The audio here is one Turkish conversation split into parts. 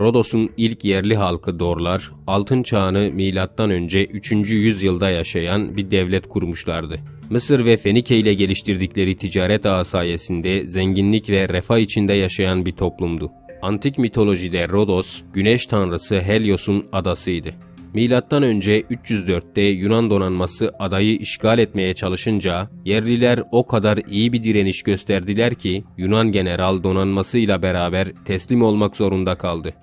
Rodos'un ilk yerli halkı Dorlar, altın çağını milattan önce 3. yüzyılda yaşayan bir devlet kurmuşlardı. Mısır ve Fenike ile geliştirdikleri ticaret ağı sayesinde zenginlik ve refah içinde yaşayan bir toplumdu. Antik mitolojide Rodos, güneş tanrısı Helios'un adasıydı. Milattan önce 304'te Yunan donanması adayı işgal etmeye çalışınca yerliler o kadar iyi bir direniş gösterdiler ki Yunan general donanmasıyla beraber teslim olmak zorunda kaldı.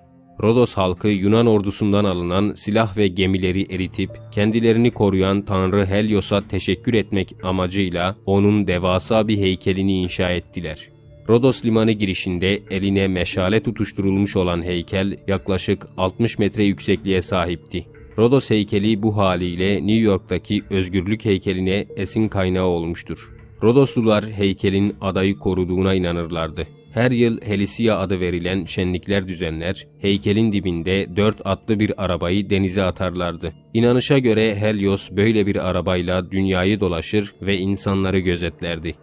Rodos halkı Yunan ordusundan alınan silah ve gemileri eritip kendilerini koruyan Tanrı Helios'a teşekkür etmek amacıyla onun devasa bir heykelini inşa ettiler. Rodos limanı girişinde eline meşale tutuşturulmuş olan heykel yaklaşık 60 metre yüksekliğe sahipti. Rodos heykeli bu haliyle New York'taki özgürlük heykeline esin kaynağı olmuştur. Rodoslular heykelin adayı koruduğuna inanırlardı. Her yıl Helisia adı verilen şenlikler düzenler, heykelin dibinde dört atlı bir arabayı denize atarlardı. İnanışa göre Helios böyle bir arabayla dünyayı dolaşır ve insanları gözetlerdi.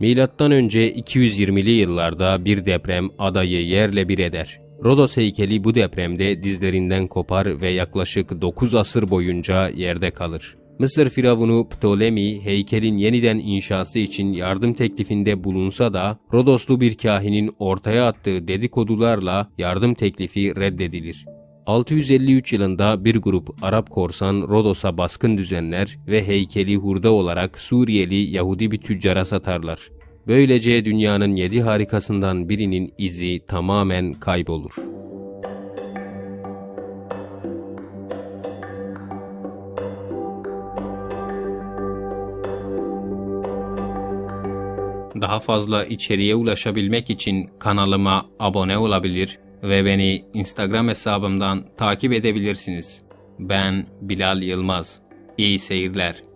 Milattan önce 220'li yıllarda bir deprem adayı yerle bir eder. Rodos heykeli bu depremde dizlerinden kopar ve yaklaşık 9 asır boyunca yerde kalır. Mısır firavunu Ptolemy heykelin yeniden inşası için yardım teklifinde bulunsa da Rodoslu bir kahinin ortaya attığı dedikodularla yardım teklifi reddedilir. 653 yılında bir grup Arap korsan Rodos'a baskın düzenler ve heykeli hurda olarak Suriyeli Yahudi bir tüccara satarlar. Böylece dünyanın yedi harikasından birinin izi tamamen kaybolur. Daha fazla içeriğe ulaşabilmek için kanalıma abone olabilir ve beni Instagram hesabımdan takip edebilirsiniz. Ben Bilal Yılmaz. İyi seyirler.